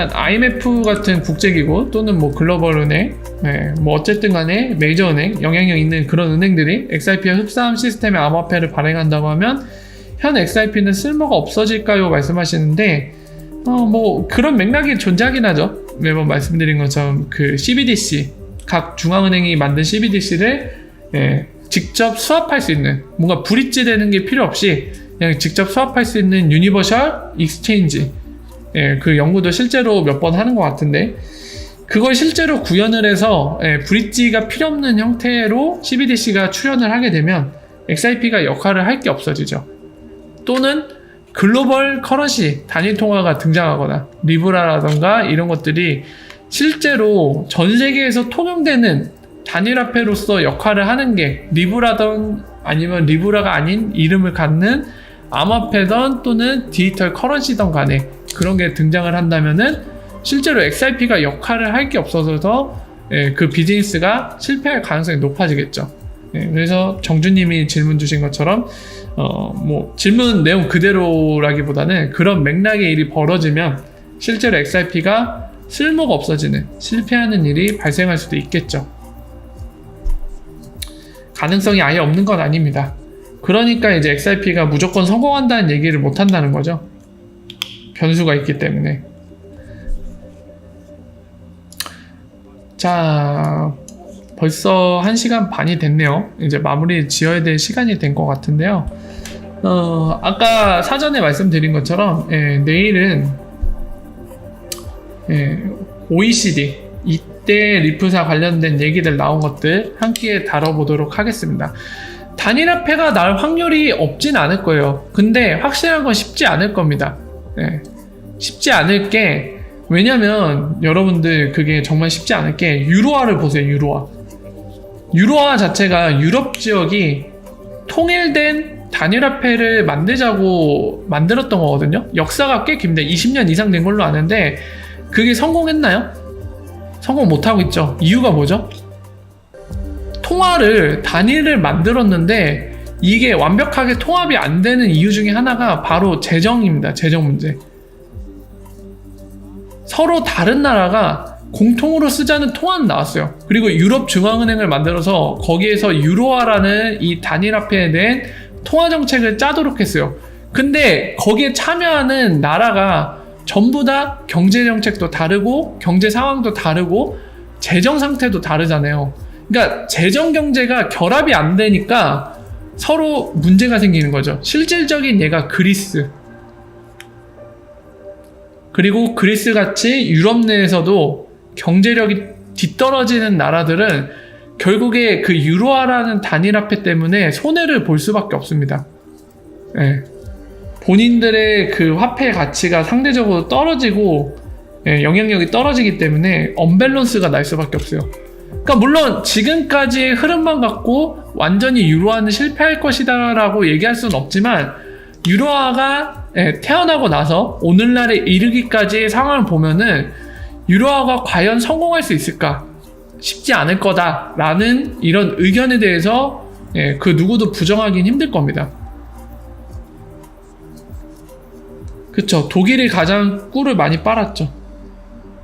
일단 IMF 같은 국제기구 또는 뭐 글로벌 은행, 네, 뭐 어쨌든 간에 메이저 은행, 영향력 있는 그런 은행들이 XRP와 흡사한 시스템의 암호화폐를 발행한다고 하면 현 XRP는 쓸모가 없어질까요? 말씀하시는데 어, 뭐 그런 맥락이 존재하긴 하죠. 매번 말씀드린 것처럼 그 CBDC 각 중앙은행이 만든 CBDC를 예, 직접 수합할 수 있는 뭔가 브릿지 되는 게 필요 없이 그냥 직접 수합할 수 있는 유니버셜 익스체인지 예, 그 연구도 실제로 몇 번 하는 것 같은데 그걸 실제로 구현을 해서 예, 브릿지가 필요 없는 형태로 CBDC가 출현을 하게 되면 XRP가 역할을 할 게 없어지죠. 또는 글로벌 커런시 단일 통화가 등장하거나 리브라라던가 이런 것들이 실제로 전 세계에서 통용되는 단일화폐로서 역할을 하는 게 리브라던 아니면 리브라가 아닌 이름을 갖는 암호화폐던 또는 디지털 커런시던 간에 그런 게 등장을 한다면은 실제로 XRP가 역할을 할 게 없어서 예, 그 비즈니스가 실패할 가능성이 높아지겠죠. 예, 그래서 정주님이 질문 주신 것처럼 어, 뭐 질문 내용 그대로라기보다는 그런 맥락의 일이 벌어지면 실제로 XRP가 쓸모가 없어지는 실패하는 일이 발생할 수도 있겠죠. 가능성이 아예 없는 건 아닙니다. 그러니까 이제 XRP가 무조건 성공한다는 얘기를 못 한다는 거죠. 변수가 있기 때문에. 자, 벌써 1시간 반이 됐네요. 이제 마무리 지어야 될 시간이 된 것 같은데요. 어, 아까 사전에 말씀드린 것처럼, 예, 내일은, 예, OECD, 이때 리프사 관련된 얘기들 나온 것들 함께 다뤄보도록 하겠습니다. 단일화폐가 날 확률이 없진 않을 거예요. 근데 확실한 건 쉽지 않을 겁니다. 예, 쉽지 않을 게, 왜냐면 여러분들 그게 정말 쉽지 않을 게 유로화를 보세요, 유로화. 유로화 자체가 유럽 지역이 통일된 단일화폐를 만들자고 만들었던 거거든요. 역사가 꽤 깁니다. 20년 이상 된 걸로 아는데 그게 성공했나요? 성공 못하고 있죠. 이유가 뭐죠? 통화를 단일을 만들었는데 이게 완벽하게 통합이 안 되는 이유 중에 하나가 바로 재정입니다. 재정 문제. 서로 다른 나라가 공통으로 쓰자는 통화는 나왔어요. 그리고 유럽 중앙은행을 만들어서 거기에서 유로화라는 이 단일화폐에 대한 통화 정책을 짜도록 했어요. 근데 거기에 참여하는 나라가 전부 다 경제 정책도 다르고 경제 상황도 다르고 재정 상태도 다르잖아요. 그러니까 재정 경제가 결합이 안 되니까 서로 문제가 생기는 거죠. 실질적인 예가 그리스. 그리고 그리스 같이 유럽 내에서도 경제력이 뒤떨어지는 나라들은 결국에 그 유로화라는 단일화폐 때문에 손해를 볼 수밖에 없습니다. 예. 본인들의 그 화폐 가치가 상대적으로 떨어지고 예, 영향력이 떨어지기 때문에 언밸런스가 날 수밖에 없어요. 그러니까 물론 지금까지의 흐름만 갖고 완전히 유로화는 실패할 것이다라고 얘기할 수는 없지만 유로화가 예, 태어나고 나서 오늘날에 이르기까지의 상황을 보면은 유로화가 과연 성공할 수 있을까? 쉽지 않을 거다라는 이런 의견에 대해서 예, 그 누구도 부정하기는 힘들 겁니다. 그쵸. 독일이 가장 꿀을 많이 빨았죠.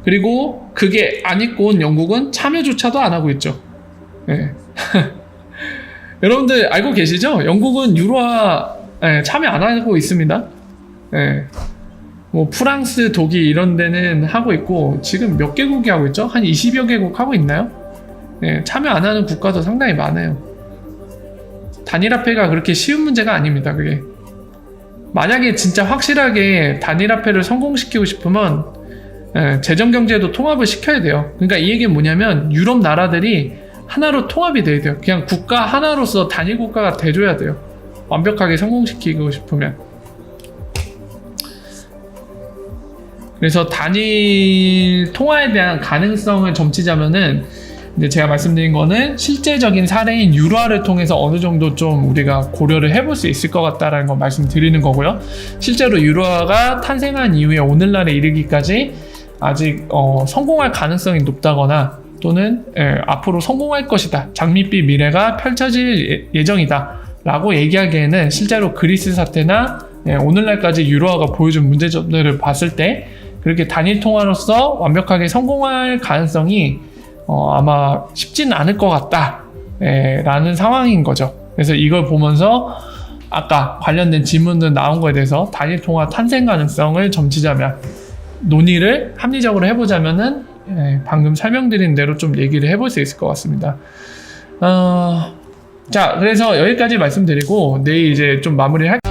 그리고 그게 안 입고 온 영국은 참여조차도 안 하고 있죠. 예. 여러분들 알고 계시죠? 영국은 유로화 예, 참여 안 하고 있습니다. 예. 뭐 프랑스, 독일 이런 데는 하고 있고 지금 몇 개국이 하고 있죠? 한 20여 개국 하고 있나요? 예, 참여 안 하는 국가도 상당히 많아요. 단일화폐가 그렇게 쉬운 문제가 아닙니다. 그게 만약에 진짜 확실하게 단일화폐를 성공시키고 싶으면 예, 재정 경제도 통합을 시켜야 돼요. 그러니까 이 얘기는 뭐냐면 유럽 나라들이 하나로 통합이 돼야 돼요. 그냥 국가 하나로서 단일 국가가 돼줘야 돼요. 완벽하게 성공시키고 싶으면. 그래서 단일 통화에 대한 가능성을 점치자면은 이제 제가 말씀드린 거는 실제적인 사례인 유로화를 통해서 어느 정도 좀 우리가 고려를 해볼 수 있을 것 같다라는 걸 말씀드리는 거고요. 실제로 유로화가 탄생한 이후에 오늘날에 이르기까지 아직 어, 성공할 가능성이 높다거나 또는 예, 앞으로 성공할 것이다. 장밋빛 미래가 펼쳐질 예- 예정이다. 라고 얘기하기에는 실제로 그리스 사태나 예, 오늘날까지 유로화가 보여준 문제점들을 봤을 때 그렇게 단일 통화로서 완벽하게 성공할 가능성이 어, 아마 쉽지는 않을 것 같다. 예, 라는 상황인 거죠. 그래서 이걸 보면서 아까 관련된 질문들 나온 거에 대해서 단일 통화 탄생 가능성을 점치자면 논의를 합리적으로 해보자면은 예, 방금 설명드린 대로 좀 얘기를 해볼 수 있을 것 같습니다. 어, 자, 그래서 여기까지 말씀드리고 내일 이제 좀 마무리를 할.